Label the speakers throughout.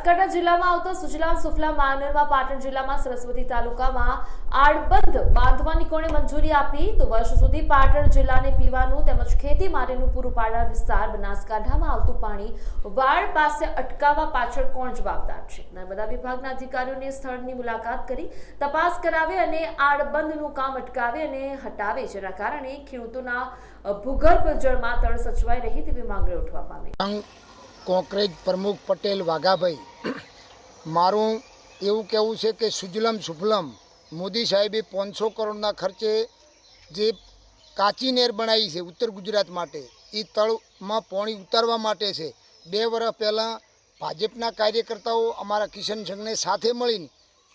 Speaker 1: બનાસકાંઠા જિલ્લામાં આવતા સુજલામ સુફલામ માનરમાં પાટણ જિલ્લામાં સરસ્વતી તાલુકામાં આડબંધ બાંધવાની કોણે મંજૂરી આપી, તો વર્ષ સુધી પાટણ જિલ્લાને પીવાનું તેમજ ખેતી માટેનું પૂરું પાડનાર વિસ્તાર બનાસકાંઠામાં આવતું પાણી વાળ પાસે અટકાવવા પાછળ કોણ જવાબદાર છે? નર્મદા વિભાગના અધિકારીઓને સ્થળની મુલાકાત કરી તપાસ કરાવે અને આડબંધનું કામ અટકાવે અને હટાવે, જેના કારણે ખેડૂતોના ભૂગર્ભ જળમાં તળ સચવાઈ રહી તેવી માંગણી ઉઠવા પામી.
Speaker 2: કોંકરેજ પ્રમુખ પટેલ વાઘાભાઈ, મારું એવું કહેવું છે કે સુજલમ સુફલમ, મોદી સાહેબે પાંચસો કરોડના ખર્ચે જે કાચી નેર બનાવી છે ઉત્તર ગુજરાત માટે એ તળમાં પાણી ઉતારવા માટે છે. બે વર્ષ પહેલાં ભાજપના કાર્યકર્તાઓ અમારા કિશન સંઘને સાથે મળીને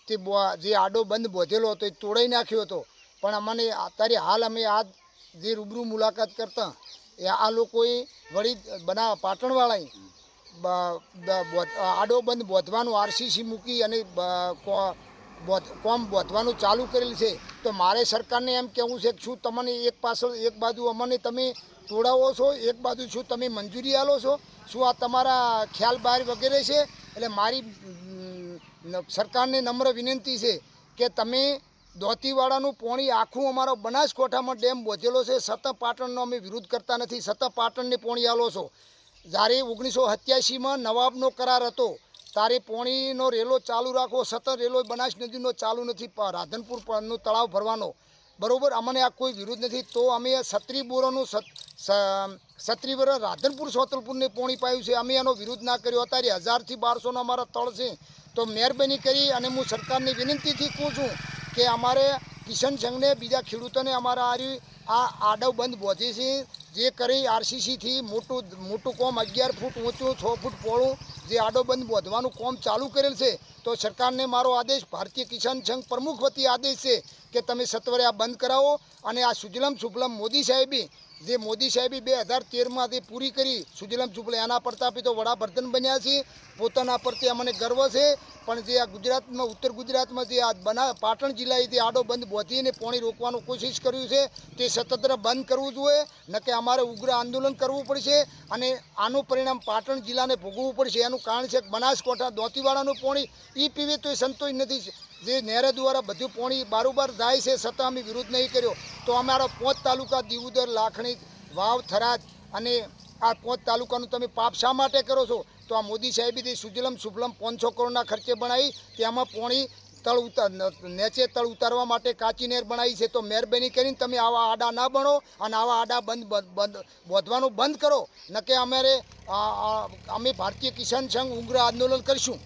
Speaker 2: તે જે આડો બંધ બોધેલો હતો એ તોડાઈ નાખ્યો હતો. પણ અમને અત્યારે હાલ અમે આ જે રૂબરૂ મુલાકાત કરતા આ લોકોએ વળી બના પાટણવાળાએ આડો બંધ બોધવાનું આરસીસી મૂકી અને કોમ બોધવાનું ચાલુ કરેલ છે. તો મારે સરકારને એમ કહેવું છે કે શું તમને એક પાછળ એક બાજુ અમને તમે તોડાવો છો, એક બાજુ શું તમે મંજૂરી આલો છો? શું આ તમારા ખ્યાલ બહાર વગેરે છે? એટલે મારી સરકારને નમ્ર વિનંતી છે કે તમે દોતીવાડાનું પોણી આખું અમારો બનાસકાંઠામાં ડેમ બોધેલો છે. સતત પાટણનો અમે વિરોધ કરતા નથી. સતત પાટણને પોણી આલો છો. જ્યારે ઓગણીસો સત્યાસીમાં નવાબનો કરાર હતો તારે પોણીનો રેલો ચાલુ રાખવો, સતત રેલો બનાસ નદીનો ચાલુ નથી રાધનપુર પરનો તળાવ ભરવાનો. બરોબર, અમને આ કોઈ વિરોધ નથી. તો અમે સત્રી બોરોનું રાધનપુર સોતલપુરને પોણી પાયું છે. અમે એનો વિરોધ ના કર્યો. અત્યારે હજારથી બારસોનો અમારા તળ છે. તો મહેરબાની કરી અને હું સરકારની વિનંતીથી કહું છું કે અમારે કિશન સંઘને બીજા ખેડૂતોને અમારા આરી આ આડવ બંધ પહોંચી છે, જે કરી આરસીસીથી મોટું મોટું કોમ અગિયાર ફૂટ ઊંચું, છ ફૂટ પહોળું જે આડો બંધ બોધવાનું કોમ ચાલુ કરેલ છે, તો સરકારને મારો આદેશ, ભારતીય કિસાન સંઘ પ્રમુખ વતી આદેશ છે કે તમે સત્વરે આ બંધ કરાવો અને આ સુજલમ સુફલમ મોદી સાહેબી, જે મોદી સાહેબે બે હજાર તેરમાં જે પૂરી કરી સુજલમ સુફલમ, એના પ્રતાપે તો વડાપ્રધાન બન્યા છે, પોતાના પ્રત્યે અમને ગર્વ છે, પણ જે આ ગુજરાતમાં, ઉત્તર ગુજરાતમાં જે આ બના, પાટણ જિલ્લાએ જે આડો બંધ બોધીને પોણી રોકવાનું કોશિશ કર્યું છે, તે સતત બંધ કરવું જોઈએ, ન કે અમારે ઉગ્ર આંદોલન કરવું પડશે અને આનું પરિણામ પાટણ જિલ્લાને ભોગવવું પડશે. એનું કારણ છે બનાસકાંઠા દોતીવાડાનું પોણી એ પીવે તો એ સંતોષ નથી. જે નહેર દ્વારા બધું પાણી બારોબાર જાય છે, છતાં અમે વિરોધ નહીં કર્યો. તો અમારા પોંચ તાલુકા દીવુદર, લાખણી, વાવ, થરાદ અને આ પોંચ તાલુકાનું તમે પાપ શા માટે કરો છો? તો આ મોદી સાહેબે જે સુજલમ સુફલમ પાંચસો કરોડના ખર્ચે બનાવી, તેમાં પાણી તળ ઉતાર નેચે તળ ઉતારવા માટે કાચી નેર બનાવી છે. તો મહેરબાની કરીને તમે આવા આડા ના બનો અને આવા આડા બંધ, બંધ- બંધ, બોધવાનું બંધ કરો. ન કે અમારે અમે ભારતીય કિસાન સંઘ ઉગ્ર આંદોલન કરીશું.